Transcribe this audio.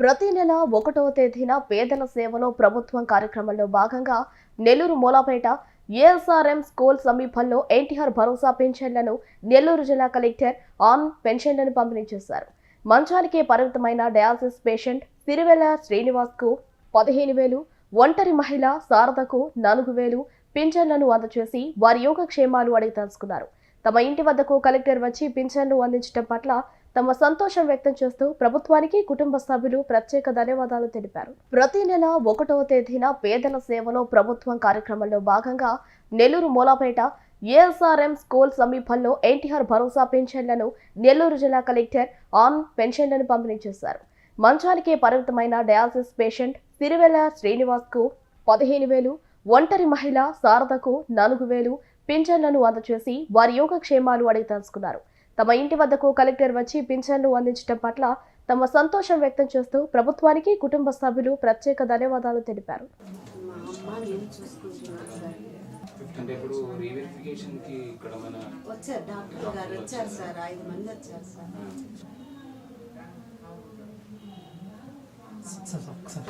ప్రతి నెల ఒకటో తేదీన పేదల సేవలో ప్రభుత్వం కార్యక్రమంలో భాగంగా నెల్లూరు మూలాపేట ఏఎస్ఆర్ఎం స్కూల్ సమీపంలో ఎన్టీఆర్ భరోసా పెన్షన్లను నెల్లూరు జిల్లా కలెక్టర్ ఆన్ పెన్షన్లను పంపిణీ చేశారు. మంచానికే పరిమితమైన డయాలసిస్ పేషెంట్ సిరివెల శ్రీనివాస్కు పదిహేను వేలు ఒంటరి మహిళ శారదకు నాలుగు వేలు పింఛన్లను అందచేసి వారి యోగక్షేమాలు అడిగి తెలుసుకున్నారు. తమ ఇంటి వద్దకు కలెక్టర్ వచ్చి పింఛన్లు అందించడం పట్ల తమ సంతోషం వ్యక్తం చేస్తూ ప్రభుత్వానికి కుటుంబ సభ్యులు ప్రత్యేక ధన్యవాదాలు తెలిపారు. ప్రతి నెల ఒకటవ తేదీన పేదల సేవలో ప్రభుత్వం కార్యక్రమంలో భాగంగా నెల్లూరు మూలాపేట ఏఎస్ఆర్ఎం స్కూల్ సమీపంలో ఎన్టీఆర్ భరోసా పెన్షన్లను నెల్లూరు జిల్లా కలెక్టర్ ఆన్ పెన్షన్లను పంపిణీ చేశారు. మంచానికే పరిమితమైన డయాలసిస్ పేషెంట్ సిరివెల శ్రీనివాస్కు పదిహేను వేలు ఒంటరి మహిళ శారదకు నాలుగు వేలు పింఛన్లను అందజేసి వారి యోగక్షేమాలు అడిగి తెలుసుకున్నారు. తమ ఇంటి వద్దకు కలెక్టర్ వచ్చి పింఛన్లు అందించడం పట్ల తమ సంతోషం వ్యక్తం చేస్తూ ప్రభుత్వానికి కుటుంబ సభ్యులు ప్రత్యేక ధన్యవాదాలు తెలిపారు. సార్ అంటే ఇప్పుడు రీవెరిఫికేషన్కి ఇక్కడ మన వచ్చారు డాక్టర్ గారు వచ్చారు సార్ ఐదు మంది వచ్చారు సార్. Sir sir